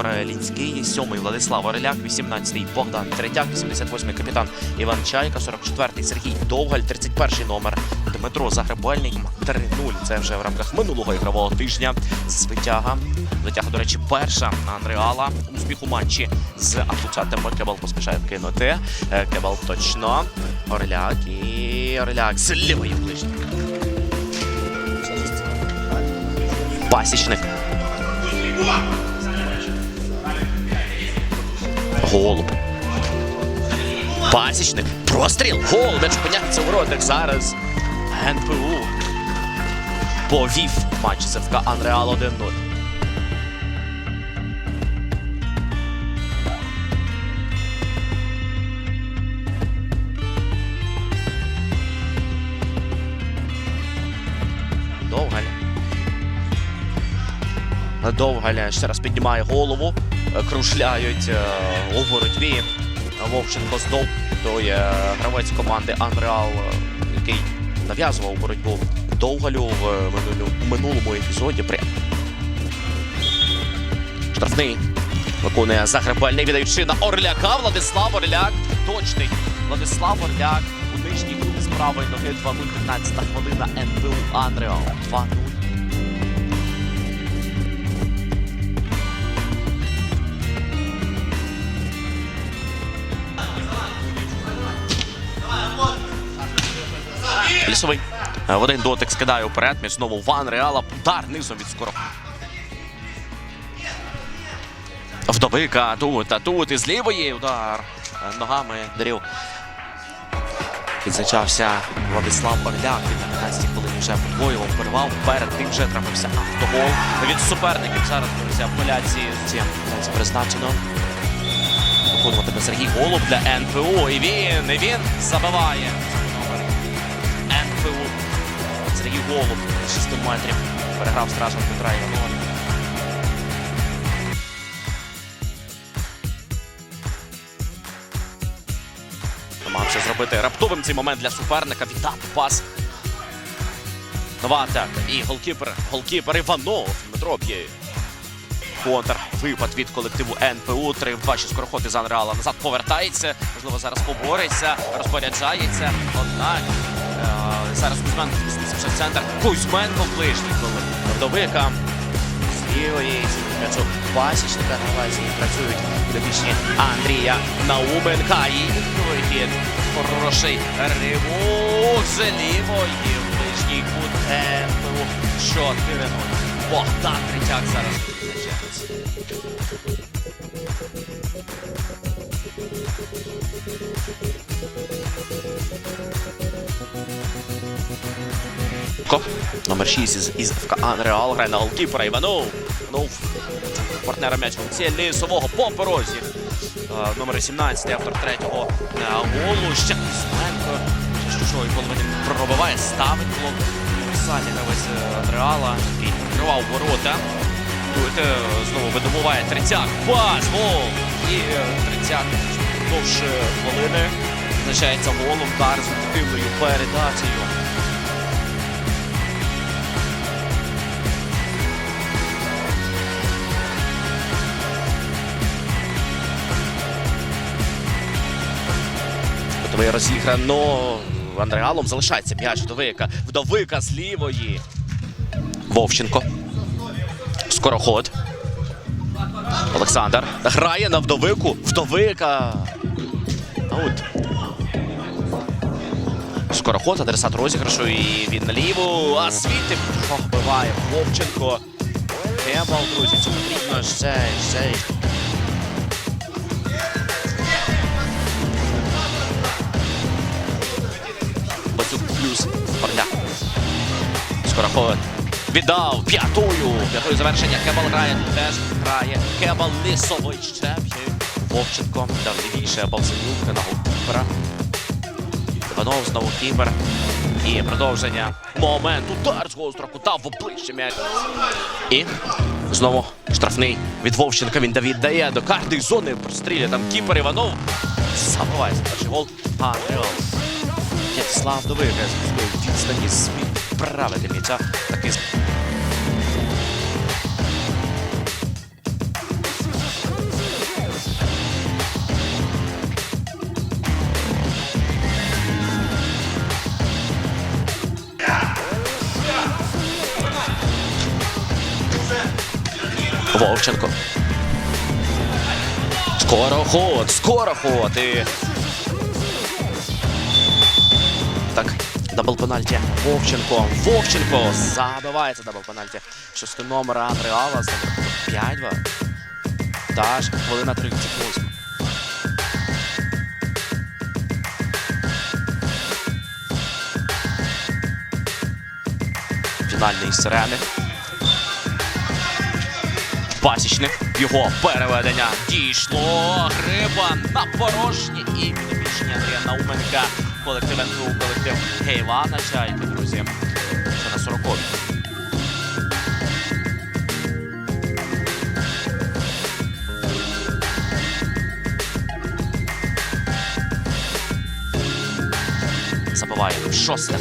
Ігор Лінський, 7-й Владислав Ореляк, 18-й Богдан Третяк, 88-й капітан Іван Чайка, 44-й Сергій Довгаль, 31-й номер Дмитро Загребельник, 3-0. Це вже в рамках минулого ігрового тижня. Звитяга. Звитяга, до речі, перша Андреала. Успіх у матчі з асоціатами Кебал поспішає кинути. Е, Кебал точно. Ореляк і Ореляк з лівої ближньої. Пасічник. Голуб. Пасічник. Простріл. Гол. Опиняється у воротах зараз. НПУ. Повів матч з ФК Анреал 1-0. Довгаль. Довгаля ще раз піднімає голову, кружляють е, у боротьбі. Вовченко знов той е, гравець команди Unreal, е, який нав'язував боротьбу Довгалю в минулому епізоді. При... Штрафний виконує загребельний, віддаючи на Орляка. Владислав Орляк. Точний. Владислав Орляк у нижній з правої ноги 2-0, 15 хвилина НБУ Unreal. 2-0. Лісовий. Е, В один дотик скидає вперед. Між знову Ван Реала. Удар низом від скоро. Вдовика тут, а тут із лівої удар е, ногами дарів. Відзначався Владислав Орляк. Від 15 хвилин вже подвоював, перервав. Перед тим вже трапився автогол. Від суперників зараз друзі, апеляції ці це призначено. Виконуватиме Сергій Голуб для НПУ. І він, і він забиває. Сергій Голуб з 6 метрів. Переграв стражем Петра Іванова. Намагався зробити раптовим цей момент для суперника. Віддав пас. Нова атака. І голкіпер. Голкіпер Іванов. Дмитро б'є. Контр. Випад від колективу НПУ. 3 в 2 ще скороход із Анреала. Назад повертається. Можливо, зараз побореться. Розпоряджається. Однак. Е, Зараз Кузьменко змістився в центр. Кузьменко ближній коли вдовика. З лівої м'ячу пасічника наразі працюють підопічні Андрія Науменка. І вихід. Хороший ривок з лівої ближній кут НПУ. 4-0. Богдан Третяк зараз визначається. Номер 6 із, із ФК Анреал грає на голкіпера Іванов. Іванов. Партнера м'яч Олексія Лісового по порозі. Е, Номер 17, автор третього е, голу. Ще Кузьменко. Ще з чужої половини пробиває, ставить блок. Універсальний гравець е, Анреала, який прикривав ворота. Тут знову видобуває Трицяк. Пас, гол! І Трицяк впродовж хвилини визначається голом. Удар з ефективною передачею. Розіграно Андреалом залишається м'яч вдовика. Вдовика з лівої. Вовченко. Скороход. Олександр грає на вдовику. Вдовика. Аут. Скороход, адресат розіграшу. І він наліво. А звідти пробиває Вовченко. Кембал, друзі, це потрібно ще, ще. Скороход. Віддав п'ятою. П'ятою завершення. Кебал грає. Теж грає. Кебал лісовий ще б'є. Вовченко. Дав лівіше. Балзенюк на голкіпера. Іванов знову кіпер. І продовження. Момент. Удар з гострого кута в обличчя м'яч. І знову штрафний від Вовченка. Він віддає до кожної зони. Простріляє там кіпер Іванов. Забиває за перший гол. Андріал. В'ячеслав Довика з відстані зміг правильний. Це такий. Вовченко. Скороход, скороход. І дабл пенальті. Вовченко. Вовченко забивається дабл пенальті. Шостий номер Андреала. 5-2. Та ж хвилина 38. Фінальний сирени. Пасічник. Його переведення дійшло. Гриба на порожні і підопічні Андрія Науменка. Колектив НЗУ, колектив Гейвана Чайки, друзі. Ще на 40 Забиває шосте.